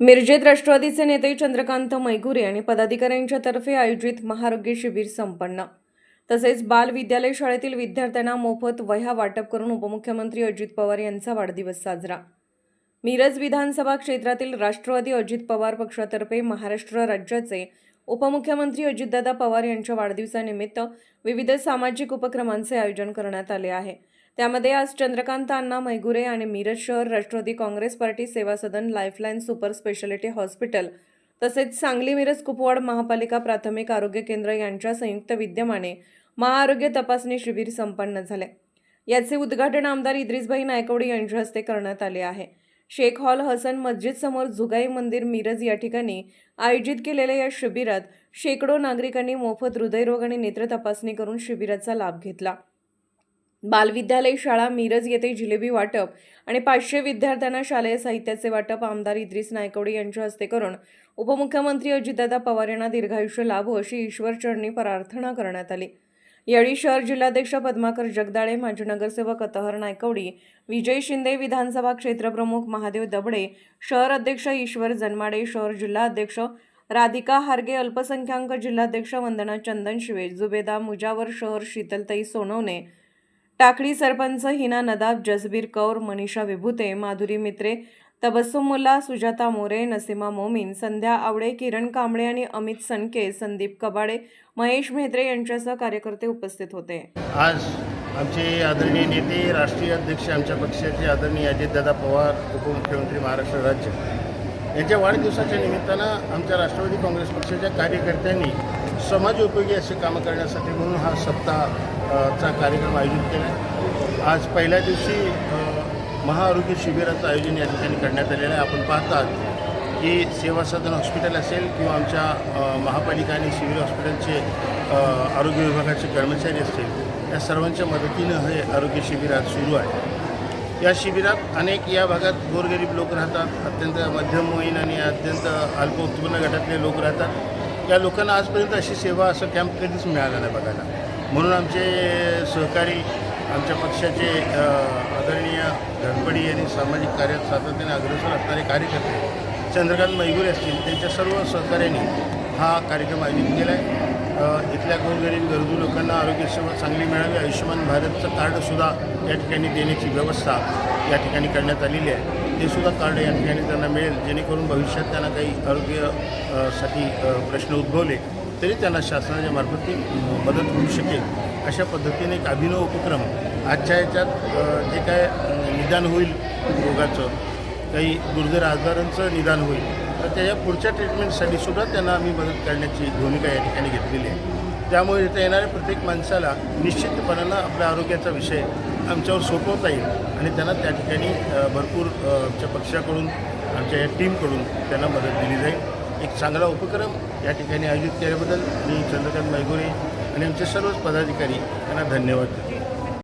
मिरजेत राष्ट्रवादीचे नेते चंद्रकांत मैगुरे आणि पदाधिकाऱ्यांच्या तर्फे आयोजित महारोग्य शिबिर संपन्न. तसेच बाल विद्यालय शाळेतील विद्यार्थ्यांना मोफत वह्या वाटप करून उपमुख्यमंत्री अजित पवार यांचा वाढदिवस साजरा. मिरज विधानसभा क्षेत्रातील राष्ट्रवादी अजित पवार पक्षातर्फे महाराष्ट्र राज्याचे उपमुख्यमंत्री अजितदादा पवार यांच्या वाढदिवसानिमित्त विविध सामाजिक उपक्रमांचे आयोजन करण्यात आले आहे. त्यामध्ये आज चंद्रकांत अण्णा मैगुरे आणि मिरज शहर Rashtravadi Congress party Seva Sadan Lifeline super speciality hospital तसेच सांगली मिरज कुपवाड महापालिका प्राथमिक आरोग्य केंद्र यांच्या संयुक्त विद्यमाने महाआरोग्य तपासणी शिबिर संपन्न झाले. याचे उद्घाटन आमदार इद्रिसभाई नायकवडी यांच्या हस्ते करण्यात आले आहे. शेख हॉल हसन मस्जिद समोर जुगाई मंदिर मिरज या ठिकाणी आयोजित केलेल्या या शिबिरात शेकडो नागरिकांनी मोफत हृदयरोग आणि नेत्र तपासणी करून शिबिराचा लाभ घेतला. बालविद्यालय शाळा मिरज येथे जिलेबी वाटप आणि पाचशे विद्यार्थ्यांना शालेय साहित्याचे वाटप आमदार इद्रिस नायकवडे यांच्या हस्ते करून उपमुख्यमंत्री अजितदादा पवार यांना दीर्घायुष्य लाभो अशी ईश्वरचरणी प्रार्थना करण्यात आली. यावेळी शहर जिल्हाध्यक्ष पद्माकर जगदाळे माजी नगरसेवक अतहर नायकवडी विजय शिंदे विधानसभा क्षेत्रप्रमुख महादेव दबडे शहर अध्यक्ष ईश्वर जनमाडे शहर जिल्हाध्यक्ष राधिका हार्गे अल्पसंख्याक जिल्हाध्यक्ष वंदना चंदन शिवे जुबेदा मुजावर शहर शीतलताई सोनवणे टाकळी सरपंच हिना नदाब जसबीर कौर मनीषा विभूते माधुरी मित्रे तबस्सुम मुल्ला सुजाता मोरे नसीमा मोमीन संध्या आवडे किरण कांबळे आणि अमित सनके संदीप कबाडे महेश म्हेत्रे यांच्यासह कार्यकर्ते उपस्थित होते. आज आमचे आदरणीय नेते राष्ट्रीय अध्यक्ष आमच्या पक्षाचे आदरणीय अजितदादा पवार उपमुख्यमंत्री महाराष्ट्र राज्य. यांच्या वाढदिवसाच्या निमित्तानं आमच्या राष्ट्रवादी काँग्रेस पक्षाच्या कार्यकर्त्यांनी समाजोपयोगी असे कामं करण्यासाठी म्हणून हा सप्ताह चा कार्यक्रम आयोजित केला आज पहिल्या दिवशी महाआरोग्य शिबिराचं आयोजन या ठिकाणी करण्यात आलेलं आहे. आपण पाहतात की सेवा सदन हॉस्पिटल असेल किंवा आमच्या महापालिका आणि सिव्हिल हॉस्पिटलचे आरोग्य विभागाचे कर्मचारी असतील या सर्वांच्या मदतीनं हे आरोग्य शिबिर आज सुरू आहे. या शिबिरात अनेक या भागात गोरगरीब लोक राहतात अत्यंत मध्यमवयीन आणि अत्यंत अल्प उत्पन्न गटातले लोक राहतात. या लोकांना आजपर्यंत अशी सेवा असं कॅम्प कधीच मिळालं नाही बघायला. म्हणून आमचे सहकारी आमच्या पक्षाचे आदरणीय धडपडी आणि सामाजिक कार्यात सातत्याने अग्रेसर असणारे कार्यकर्ते चंद्रकांत मैगुरे असतील त्यांच्या सर्व सहकार्याने हा कार्यक्रम आयोजित केला आहे इथल्या गोरगरीब गरजू लोकांना आरोग्यसेवा चांगली मिळावी आयुष्यमान भारतचं कार्डसुद्धा या ठिकाणी देण्याची व्यवस्था या ठिकाणी करण्यात आलेली आहे. ते सुद्धा कार्ड या ठिकाणी त्यांना मिळेल जेणेकरून भविष्यात त्यांना काही आरोग्यसाठी प्रश्न उद्भवले तरी त्यांना शासनाच्या मार्फत ती मदत होऊ शकेल. अशा पद्धतीने एक अभिनव उपक्रम आजच्या याच्यात जे काय निदान होईल रोगाचं काही दुर्धर आजारांचं निदान होईल तर त्याच्या पुढच्या ट्रीटमेंटसाठी सुद्धा त्यांना आम्ही मदत करण्याची भूमिका या ठिकाणी घेतलेली आहे. त्यामुळे इथं येणाऱ्या प्रत्येक माणसाला निश्चितपणानं आपल्या आरोग्याचा विषय आमच्यावर सोपवता येईल आणि त्यांना त्या ठिकाणी भरपूर आमच्या पक्षाकडून आमच्या या टीमकडून त्यांना मदत दिली जाईल. एक चांगला उपक्रम या ठिकाणी आयोजित केल्याबद्दल मी चंद्रकांत मैगुरे आणि आमचे सर्वच पदाधिकारी यांना धन्यवाद देतो.